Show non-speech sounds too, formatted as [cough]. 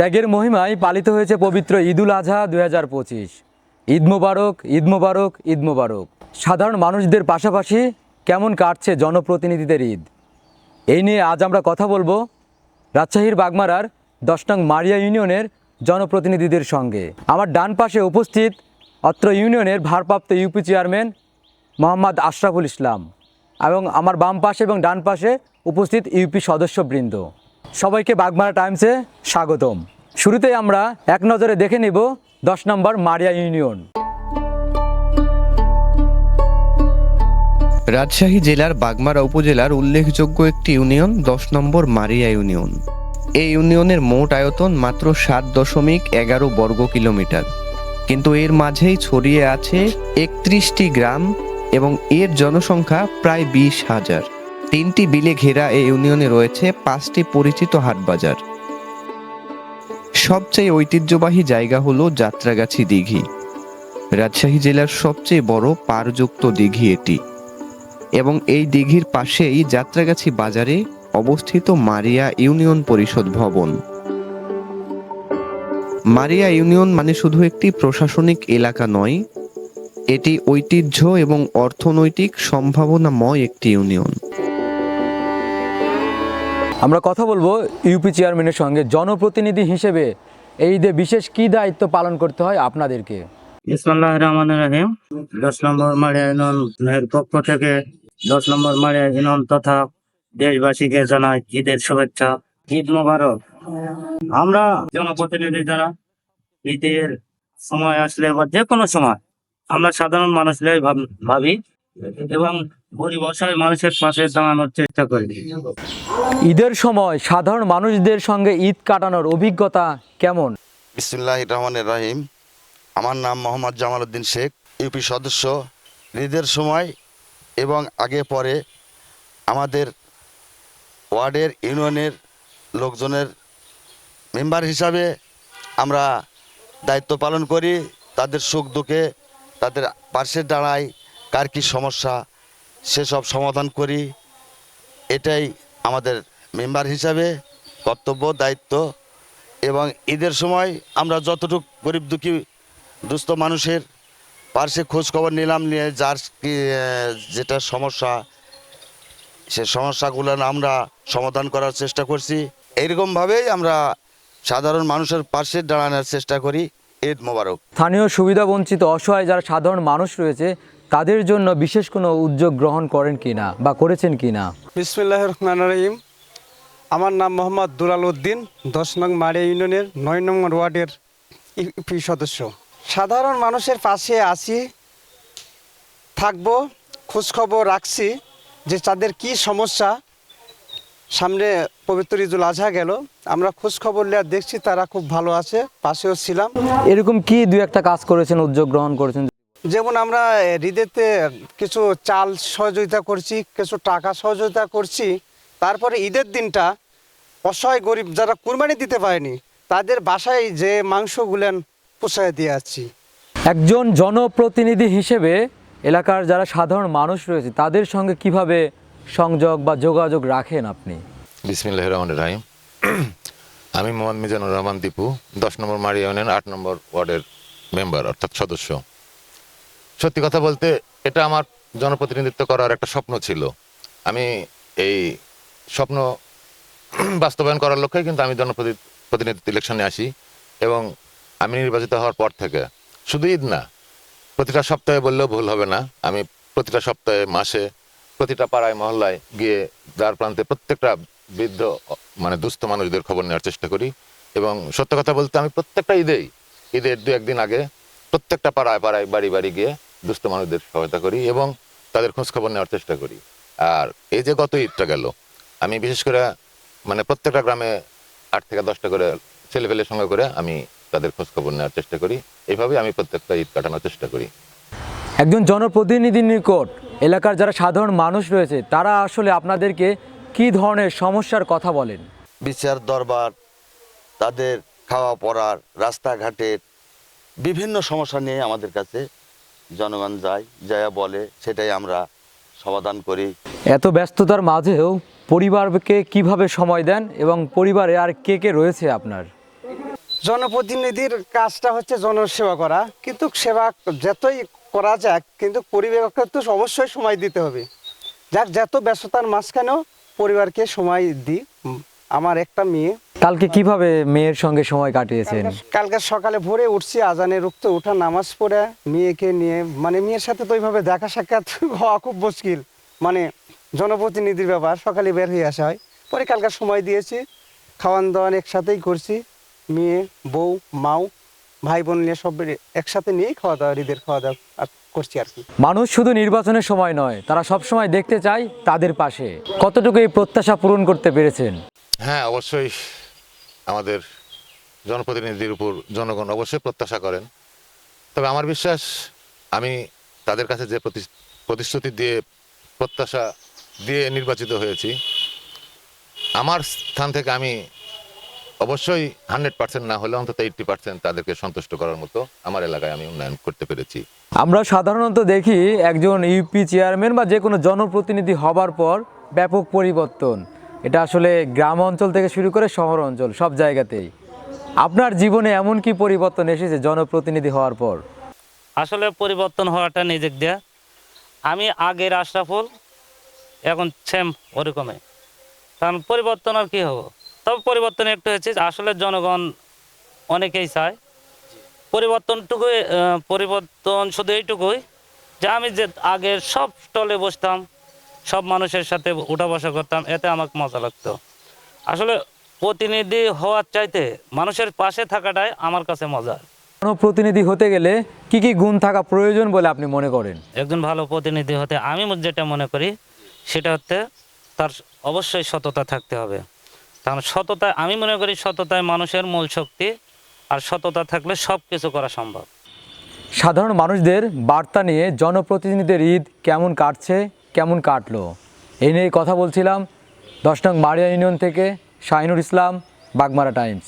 ত্যাগের মহিমায় পালিত হয়েছে পবিত্র ঈদুল আজহা দুই হাজার পঁচিশ। ঈদ মোবারক ঈদ মোবারক ঈদ মোবারক। সাধারণ মানুষদের পাশাপাশি কেমন কাটছে জনপ্রতিনিধিদের ঈদ? এই নিয়ে আজ আমরা কথা বলব রাজশাহীর বাগমারার দশ নং মারিয়া ইউনিয়নের জনপ্রতিনিধিদের সঙ্গে। আমার ডান পাশে উপস্থিত অত্র ইউনিয়নের ভারপ্রাপ্ত ইউপি চেয়ারম্যান মোহাম্মদ আশরাফুল ইসলাম এবং আমার বাম পাশে এবং ডান পাশে উপস্থিত ইউপি সদস্যবৃন্দ। সবাইকে বাগমারা টাইমসে স্বাগতম। শুরুতেই আমরা এক নজরে দেখে নেব দশ নম্বর মারিয়া ইউনিয়ন। রাজশাহী জেলার বাগমারা উপজেলার উল্লেখযোগ্য একটি ইউনিয়ন, দশ নম্বর মারিয়া ইউনিয়ন। এই ইউনিয়নের মোট আয়তন মাত্র সাত দশমিক এগারো বর্গ কিলোমিটার। কিন্তু এর মাঝেই ছড়িয়ে আছে একত্রিশটি গ্রাম এবং এর জনসংখ্যা প্রায় বিশ হাজার। তিনটি বিলে ঘেরা এই ইউনিয়নে রয়েছে পাঁচটি পরিচিত হাটবাজার। সবচেয়ে ঐতিহ্যবাহী জায়গা হলো যাত্রাগাছি দিঘি। রাজশাহী জেলার সবচেয়ে বড় পারযুক্ত দিঘি এটি। এবং এই দিঘির পাশেই যাত্রাগাছি বাজারে অবস্থিত মারিয়া ইউনিয়ন পরিষদ ভবন। মারিয়া ইউনিয়ন মানে শুধু একটি প্রশাসনিক এলাকা নয়, এটি ঐতিহ্য এবং অর্থনৈতিক সম্ভাবনাময় একটি ইউনিয়ন। আমরা কথা বলব ইউপি চেয়ারম্যানের সঙ্গে জনপ্রতিনিধি হিসেবে। এই ঈদে বিশেষ কি দায়িত্ব পালন করতে হয় আপনাদেরকে? ইসমাল্লাহ রহমান রাহিম। দশ নম্বর মারিয়া ইউনিয়নের পক্ষ থেকে দশ নম্বর মারিয়া ইউনিয়ন তথা দেশবাসীকে জানাই ঈদের শুভেচ্ছা। ঈদ মোবারক। আমরা জনপ্রতিনিধি যারা, ঈদের সময় আসলে বা যে কোনো সময় আমরা সাধারণ মানুষরাই ভাব- ভাবি এবং গরিব অসহায় মানুষের পাশে দাঁড়ানোর চেষ্টা করি। ঈদের সময় সাধারণ মানুষদের সঙ্গে ঈদ কাটানোর অভিজ্ঞতা কেমন? বিসমুল্লাহ রহমানের রাহিম। আমার নাম মোহাম্মদ জামাল উদ্দিন শেখ ইউপি সদস্য। ঈদের সময় এবং আগে পরে আমাদের ওয়ার্ডের ইউনিয়নের লোকজনের মেম্বার হিসাবে আমরা দায়িত্ব পালন করি। তাদের সুখ দুঃখে তাদের পার্শ্বে দাঁড়ায় কার কী সমস্যা সেসব সমাধান করি। এটাই আমাদের মেম্বার হিসাবে কর্তব্য, দায়িত্ব। এবং ঈদের সময় আমরা যতটুকু গরিব দুঃখী দুস্থ মানুষের পার্শ্বে খোঁজখবর নিলাম নিয়ে যার যেটা সমস্যা, সে সমস্যাগুলো আমরা সমাধান করার চেষ্টা করছি। এইরকমভাবেই আমরা সাধারণ মানুষের পাশে দাঁড়ানোর চেষ্টা করি। ঈদ মোবারক। স্থানীয় সুবিধা বঞ্চিত, অসহায় যারা সাধারণ মানুষ রয়েছে তাদের জন্য বিশেষ কোনো উদ্যোগ গ্রহণ করেন কিনা বা করেছেন কিনা? বিসমুল্লাহ রহমান রহিম। আমার নাম মোহাম্মদ দুলাল উদ্দিন দশ নং মারিয়া ইউনিয়নের নয় নম্বর ওয়ার্ডের ইপি সদস্য। সাধারণ মানুষের পাশে আছি থাকব খোঁজখবর রাখছি যে তাদের কি সমস্যা। সামনে পবিত্র ঈদুল আজহা গেল আমরা খোঁজখবর নেওয়া দেখছি তারা খুব ভালো আছে পাশেও ছিলাম। এরকম কি দু একটা কাজ করেছেন উদ্যোগ গ্রহণ করেছেন? যেমন আমরা হৃদেতে কিছু চাল সহযোগিতা করছি কিছু টাকা সহযোগিতা করছি তারপরে ঈদের দিনটা অসহায় গরিব যারা কুরবানি দিতে পারেনি তাদের বাসায় যে মাংসগুলেন পোষায় দিয়ে যাচ্ছি একজন জনপ্রতিনিধি হিসেবে এলাকার যারা সাধারণ মানুষ রয়েছে তাদের সঙ্গে কীভাবে সংযোগ বা যোগাযোগ রাখেন আপনি? বিসমিল্লাহ রহমান রাহিম। আমি মোহাম্মদ মিজানুর রহমান দীপু দশ নম্বর মারি ইউনিয়ন আট নম্বর ওয়ার্ডের মেম্বার অর্থাৎ সদস্য। সত্যি কথা বলতে, এটা আমার জনপ্রতিনিধিত্ব করার একটা স্বপ্ন ছিল। আমি এই স্বপ্ন বাস্তবায়ন করার লক্ষ্যে কিন্তু আমি জনপ্রতি জনপ্রতিনিধিত্ব ইলেকশনে আসি এবং আমি নির্বাচিত হওয়ার পর থেকে। শুধু ঈদ না, প্রতিটা সপ্তাহে বললেও ভুল হবে না। আমি প্রতিটা সপ্তাহে, মাসে, প্রতিটা পাড়ায়, মহল্লায় গিয়ে দ্বার প্রান্তে প্রত্যেকটা বৃদ্ধ মানে দুস্থ মানুষদের খবর নেওয়ার চেষ্টা করি এবং সত্য কথা বলতে আমি প্রত্যেকটা ঈদেই, ঈদের দু একদিন আগে প্রত্যেকটা পাড়ায় পাড়ায়, বাড়ি বাড়ি গিয়ে দুস্থ মানুষদের সহায়তা করি এবং তাদের খোঁজ খবর নেওয়ার চেষ্টা করি। আর এই যে গত ঈদটা গেল আমি বিশেষ করে মানে প্রত্যেকটা গ্রামে আট থেকে দশটা করে ছেলে পেলের সঙ্গে করে আমি তাদের খোঁজ খবর নেওয়ার চেষ্টা করি। এইভাবে আমি প্রত্যেকটা ঈদ কাটানোর চেষ্টা করি। একজন জনপ্রতিনিধির নিকট এলাকার যারা সাধারণ মানুষ রয়েছে তারা আসলে আপনাদেরকে কি ধরনের সমস্যার কথা বলেন? বিচার দরবার তাদের খাওয়া পড়ার রাস্তাঘাটের বিভিন্ন সমস্যা নিয়ে আমাদের কাছে জনগণ যায় যা বলে সেটাই আমরা সমাধান করি। এত ব্যস্ততার মাঝেও পরিবারকে কীভাবে সময় দেন এবং পরিবারে আর কে কে রয়েছে আপনার? জনপ্রতিনিধির কাজটা হচ্ছে জনসেবা করা। কিন্তু সেবা যতই করা যাক কিন্তু পরিবারকে তো অবশ্যই সময় দিতে হবে। যাক যত ব্যস্ততার মাঝখানেও পরিবারকে সময় দিই। আমার একটা মেয়ে কালকে কীভাবে মেয়ের সঙ্গে সময় কাটিয়েছেন? কালকে সকালে ভোরে উঠছি আজানে রুখতে উঠা নামাজ পড়ে মেয়েকে নিয়ে মানে মেয়ের সাথে তো ওইভাবে দেখা সাক্ষাৎ [laughs] হওয়া খুব মুশকিল। মানে জনপ্রতিনিধির ব্যাপার সকালে বের হয়ে আসা হয়। পরে কালকে সময় দিয়েছি খাওয়ান দাওয়ান একসাথেই করছি। মেয়ে বউ মাও ভাই বোন নিয়ে সব একসাথে নিয়েই খাওয়া দাওয়া ঈদের খাওয়া দাওয়া আর- করছি আর কি। মানুষ শুধু নির্বাচনের সময় নয় তারা সব সময় দেখতে চায় তাদের পাশে। কতটুকু এই প্রত্যাশা পূরণ করতে পেরেছেন? হ্যাঁ অবশ্যই। আমাদের জনপ্রতিনিধির উপর জনগণ অবশ্যই প্রত্যাশা করেন। তবে আমার বিশ্বাস, আমি তাদের কাছে যে প্রতি- প্রতিশ্রুতি দিয়ে, প্রত্যাশা দিয়ে নির্বাচিত হয়েছি, আমার স্থান থেকে আমি অবশ্যই হান্ড্রেড পার্সেন্ট না হলে অন্তত এইট্টি পার্সেন্ট তাদেরকে সন্তুষ্ট করার মতো আমার এলাকায় আমি উন্নয়ন করতে পেরেছি। আমরা সাধারণত দেখি একজন ইউপি চেয়ারম্যান বা যে কোনো জনপ্রতিনিধি হবার পর ব্যাপক পরিবর্তন। এটা আসলে গ্রাম অঞ্চল থেকে শুরু করে শহর অঞ্চল, সব জায়গাতেই। আপনার জীবনে এমন কি পরিবর্তন এসেছে জনপ্রতিনিধি হওয়ার পর? আসলে পরিবর্তন হওয়াটা নিজের দেয়া। আমি আগের আশরাফুল, এখন সেম ওরকমই। কারণ পরিবর্তন আর কি হব? তবে পরিবর্তন একটু হয়েছে, আসলে জনগণ অনেকেই চায়। পরিবর্তনটুকুই পরিবর্তন শুধু এইটুকুই যে আমি যে আগের সব স্টলে বসতাম সব মানুষের সাথে উঠা বসা করতাম এতে আমাকে মজা লাগতো। আসলে প্রতিনিধি হওয়ার চাইতে মানুষের পাশে থাকাটাই আমার কাছে মজা। জনপ্রতিনিধি হতে গেলে কি কি গুণ থাকা প্রয়োজন বলে আপনি মনে করেন? একজন ভালো প্রতিনিধি হতে আমি যেটা মনে করি সেটা হচ্ছে তার অবশ্যই সততা থাকতে হবে। কারণ সততা আমি মনে করি সততায় মানুষের মূল শক্তি আর সততা থাকলে সব কিছু করা সম্ভব। সাধারণ মানুষদের বার্তা নিয়ে জনপ্রতিনিধিদের ঈদ কেমন কাটছে? কেমন কাটলো? এই নিয়ে কথা বলছিলাম দশ নং মারিয়া ইউনিয়ন থেকে শাহিনুর ইসলাম, বাগমারা টাইমস।